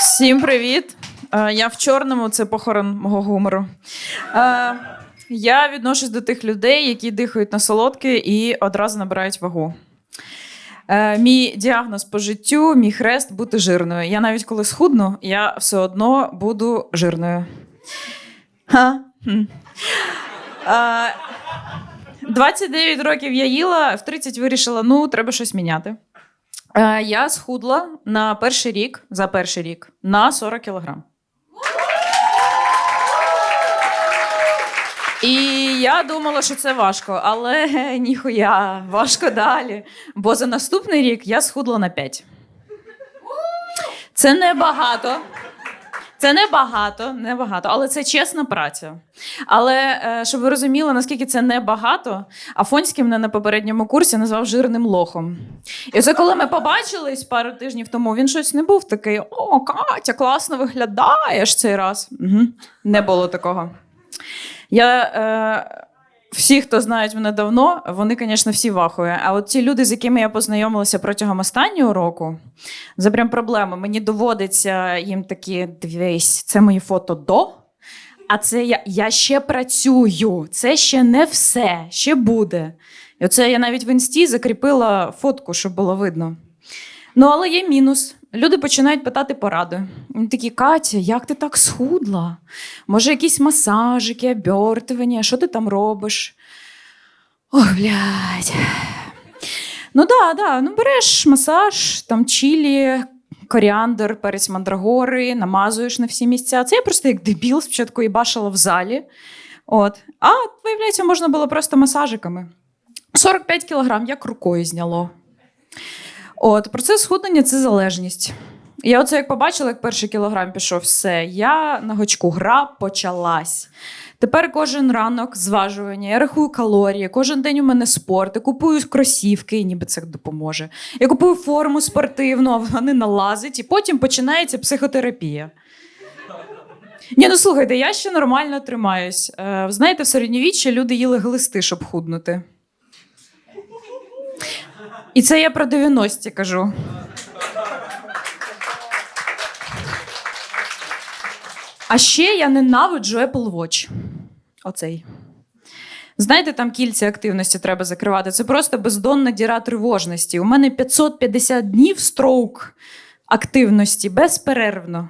Всім привіт! Е, Я в чорному, це похорон мого гумору. Е, Я відношусь до тих людей, які дихають на солодке і одразу набирають вагу. Е, Мій діагноз по життю, мій хрест бути жирною. Я навіть коли схудну, я все одно буду жирною. Ха. Хм. Е, 29 років я їла, в 30 вирішила, ну, треба щось міняти. Е, Я схудла на перший рік, за перший рік, на 40 кілограм. І я думала, що це важко, але ніхуя, важко далі. Бо за наступний рік я схудла на 5. Це небагато. Це небагато, небагато, але це чесна праця. Але е, щоб ви розуміли, наскільки це небагато, Афонський мене на попередньому курсі назвав жирним лохом. І оце коли ми побачились пару тижнів тому, він щось не був такий: О, Катя, класно виглядаєш цей раз. Угу. Не було такого. Я, е, всі, хто знають мене давно, вони, звісно, всі вахують. А от ті люди, з якими я познайомилася протягом останнього року, це прям проблема. Мені доводиться їм такі: дивись, це мої фото до. А це я, я ще працюю, це ще не все, ще буде. І оце я навіть в інсті закріпила фотку, щоб було видно. Ну, але є мінус. Люди починають питати поради. Вони такі, Катя, як ти так схудла? Може, якісь масажики, обертування, що ти там робиш? Ой, блядь. Ну да, да, ну береш масаж, там чілі, коріандр, перець мандрагори, намазуєш на всі місця. Це я просто як дебіл спочатку і бачила в залі. От. А виявляється, можна було просто масажиками. 45 кілограм як рукою зняло. От, процес схуднення це залежність. Я оце як побачила, як перший кілограм пішов, все. Я на гачку гра почалась. Тепер кожен ранок зважування, я рахую калорії, кожен день у мене спорт, я купую кросівки, і ніби це допоможе. Я купую форму спортивну, а вона не налазить, і потім починається психотерапія. Ні, ну слухайте, я ще нормально тримаюсь. Е, знаєте, в середньовіччі люди їли глисти, щоб худнути. І це я про 90-ті кажу. А ще я ненавиджу Apple Watch. Оцей. Знаєте, там кільця активності треба закривати. Це просто бездонна діра тривожності. У мене 550 днів строук активності безперервно.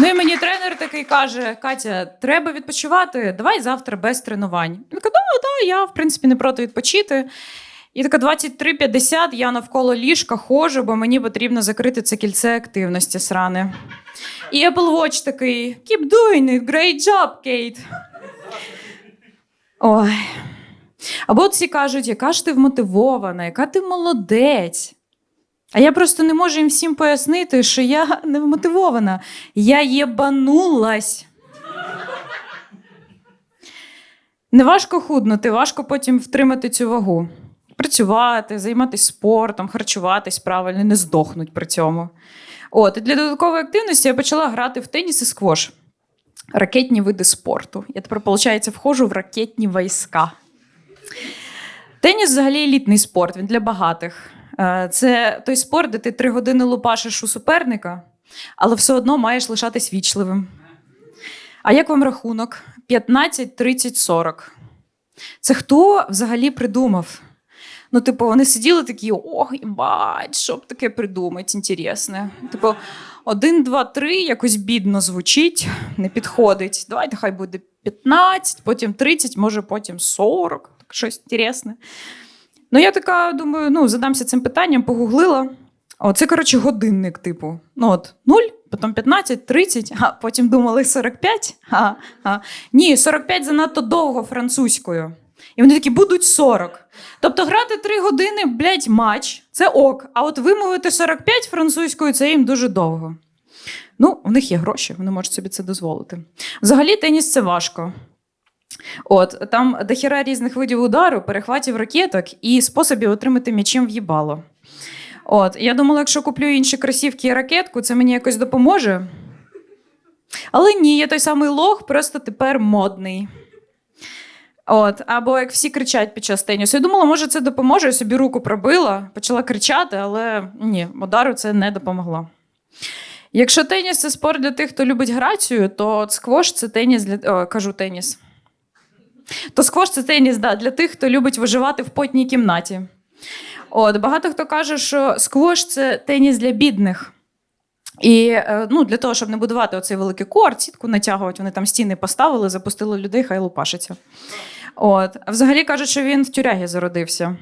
Ну і мені тренер такий каже: Катя, треба відпочивати. Давай завтра без тренувань. Я така, да, да, я в принципі не проти відпочити. І така 23.50 я навколо ліжка ходжу, бо мені потрібно закрити це кільце активності сране. І Apple Watch такий: Keep doing it, great job, Kate. Ой. Або всі кажуть, яка ж ти вмотивована, яка ти молодець. А я просто не можу їм всім пояснити, що я не вмотивована. Я єбанулась. Не важко худнути, важко потім втримати цю вагу. Працювати, займатися спортом, харчуватись правильно, не здохнуть при цьому. От, і для додаткової активності я почала грати в теніс і сквош. Ракетні види спорту. Я тепер, виходить, входжу в ракетні війська. Теніс взагалі елітний спорт, він для багатих. Е, Це той спорт, де ти три години лупашиш у суперника, але все одно маєш лишатись вічливим. А як вам рахунок? 15, 30, 40. Це хто взагалі придумав? Ну, типу, вони сиділи такі: ох, бать, що б таке придумати, інтересне. Типу, один, два, три, якось бідно звучить, не підходить. Давайте хай буде 15, потім 30, може потім 40, так щось інтересне. Ну, я така думаю, ну, задамся цим питанням, погуглила. О, це, коротше, годинник, типу. Ну, от 0, потім 15, 30, а потім думали 45. А, а. Ні, 45 занадто довго французькою. І вони такі будуть 40. Тобто грати 3 години, блядь, матч, це ок. А от вимовити 45 французькою це їм дуже довго. Ну, в них є гроші, вони можуть собі це дозволити. Взагалі, теніс це важко. От там дохіра різних видів удару, перехватів ракеток і способів отримати м'ячем в'їбало. От, я думала, якщо куплю інші кросівки і ракетку, це мені якось допоможе. Але ні, я той самий лох, просто тепер модний. От, або як всі кричать під час тенісу. Я думала, може, це допоможе. Я собі руку пробила, почала кричати, але ні, удару це не допомогло. Якщо теніс це спорт для тих, хто любить грацію, то сквош це теніс для О, кажу теніс. То сквош це теніс да, для тих, хто любить виживати в потній кімнаті. От, багато хто каже, що сквош це теніс для бідних. І е, ну, для того, щоб не будувати оцей великий корт, сітку натягувати, вони там стіни поставили, запустили людей, хай лупашиться. От. А взагалі кажуть, що він в тюрягі зародився.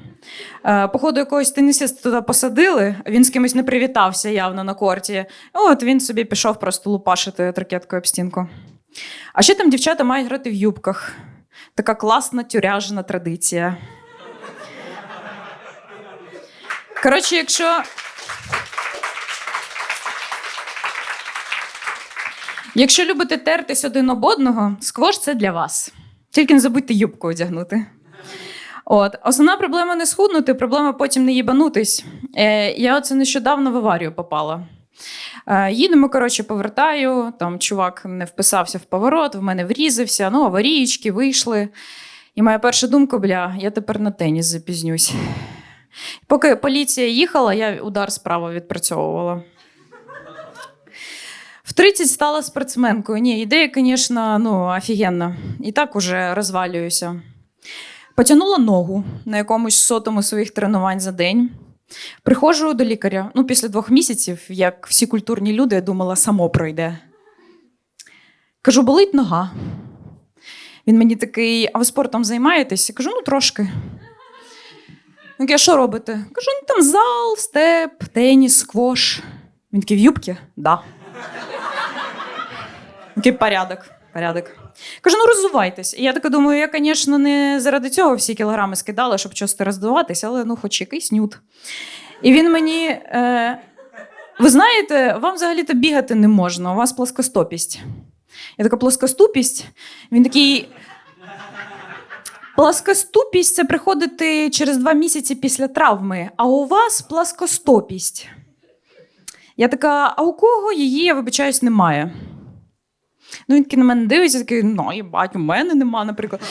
Е, походу, якогось тенісиста туди посадили, він з кимось не привітався явно на корті. От він собі пішов просто лупашити ракеткою об стінку. А ще там дівчата мають грати в юбках. Така класна тюряжна традиція. Коротше, якщо. Якщо любите тертись один об одного, сквош це для вас. Тільки не забудьте юбку одягнути. От. Основна проблема не схуднути, проблема потім не їбанутись. Е, я оце нещодавно в аварію попала. Е, їдемо, коротше, повертаю, там чувак не вписався в поворот, в мене врізався, ну, аварієчки вийшли. І моя перша думка, бля, я тепер на теніс запізнюсь. Поки поліція їхала, я удар справа відпрацьовувала. В 30 стала спортсменкою. Ні, ідея, звісно, ну, офігенна. І так уже розвалююся. Потягнула ногу на якомусь сотому своїх тренувань за день. Приходжу до лікаря. Ну, після двох місяців, як всі культурні люди, я думала, само пройде. Кажу, болить нога. Він мені такий, а ви спортом займаєтесь? Я кажу, ну трошки. Він каже, що робите? Кажу, ну там зал, степ, теніс, сквош. Він такий, в юбці? Да. Такий порядок. порядок. Кажу, ну розувайтесь. І я така думаю, я, звісно, не заради цього всі кілограми скидала, щоб часто роздуватись, але ну, хоч якийсь нюд. І він мені. Е, ви знаєте, вам взагалі-то бігати не можна, у вас плоскостопість. Я така плоскоступість. Він такий. Плоскоступість це приходити через два місяці після травми, а у вас плоскостопість. Я така, а у кого її, я вибачаюсь, немає. Ну, він на мене дивиться, такий, ну, їбать, у мене нема, наприклад.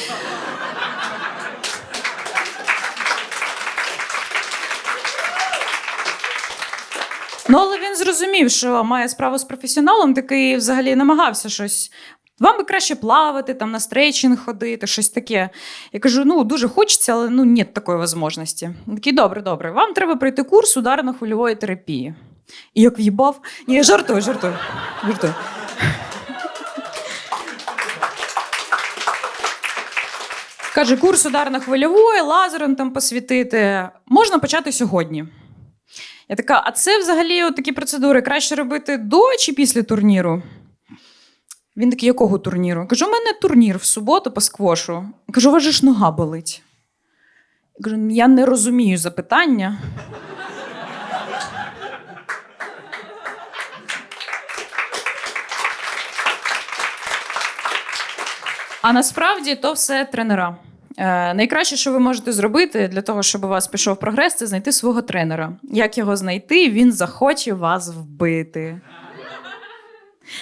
Ну, але він зрозумів, що має справу з професіоналом, такий взагалі намагався щось. Вам би краще плавати, там на стрейчинг ходити, щось таке. Я кажу: ну дуже хочеться, але ну нет такої можливості. Такий, добре, добре. Вам треба пройти курс ударно-хвильової терапії. І як в'їбав, ні, жартую, жартую. жартую. Каже, курс ударно-хвильової, лазером там посвітити. Можна почати сьогодні. Я така, а це взагалі от такі процедури краще робити до чи після турніру? Він такий, якого турніру? Кажу, у мене турнір в суботу по сквошу. Кажу, же ж нога болить. Кажу, я не розумію запитання. А насправді то все тренера. Е, найкраще, що ви можете зробити для того, щоб у вас пішов прогрес, це знайти свого тренера. Як його знайти, він захоче вас вбити.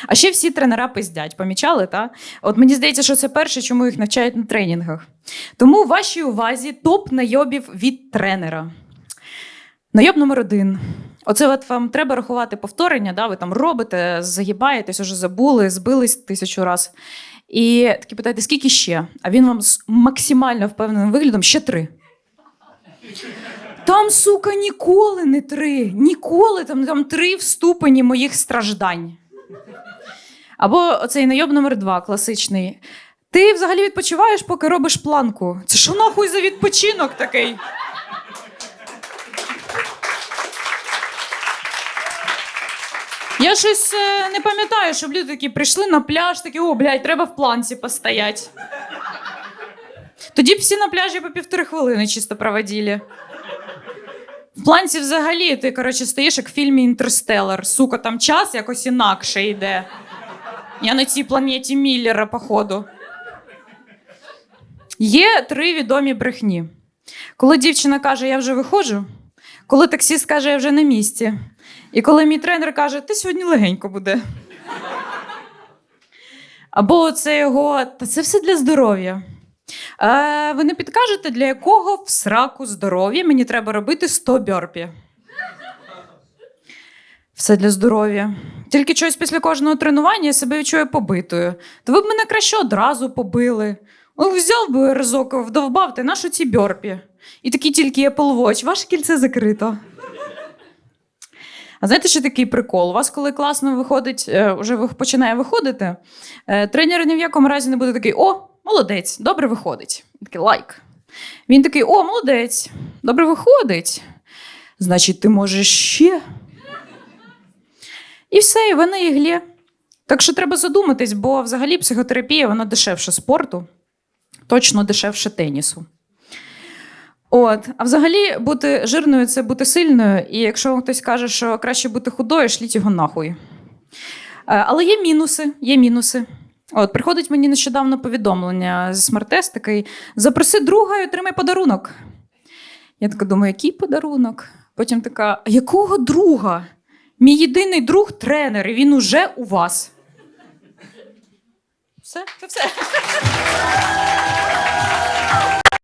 А ще всі тренера пиздять, помічали, та? От мені здається, що це перше, чому їх навчають на тренінгах. Тому в вашій увазі топ найобів від тренера. Найоб номер один. Оце от вам треба рахувати повторення, да? ви там робите, загибаєтесь, уже забули, збились тисячу раз. І такі питаєте, скільки ще? А він вам з максимально впевненим виглядом ще три. Там, сука, ніколи не три. Ніколи там, там три в ступені моїх страждань. Або оцей найоб номер два, класичний. Ти взагалі відпочиваєш, поки робиш планку. Це що нахуй за відпочинок такий? Я щось е, не пам'ятаю, щоб люди такі прийшли на пляж, такі, о, блядь, треба в планці постояти. Тоді б всі на пляжі по півтори хвилини чисто проводили. В планці взагалі ти, коротше, стоїш як в фільмі Інтерстеллар. Сука, там час якось інакше йде. Я на цій планеті Міллера, походу. Є три відомі брехні. Коли дівчина каже, я вже виходжу, коли таксіст каже, я вже на місці. І коли мій тренер каже, ти сьогодні легенько буде. Або це його, та це все для здоров'я. Е, ви не підкажете, для якого в сраку здоров'я мені треба робити 100 бьорпі? Все для здоров'я. Тільки щось після кожного тренування я себе відчую побитою. То ви б мене краще одразу побили. О, взяв би разок, вдовбав, ти нашу ці бьорпі. І такий тільки Apple Watch, ваше кільце закрито. А знаєте, що такий прикол? У вас, коли класно виходить, е, вже починає виходити, е, тренер ні в якому разі не буде такий: о, молодець, добре виходить. Такий лайк. Він такий: о, молодець, добре виходить. Значить, ти можеш ще. І все, і ви на іглі. Так що треба задуматись, бо взагалі психотерапія вона дешевше спорту, точно дешевше тенісу. От, а взагалі бути жирною це бути сильною. І якщо вам хтось каже, що краще бути худою, шліть його нахуй. Е, Але є мінуси, є мінуси. От, приходить мені нещодавно повідомлення з такий: запроси друга і отримай подарунок. Я така думаю, який подарунок? Потім така: якого друга? Мій єдиний друг тренер, і він уже у вас. Все, це все.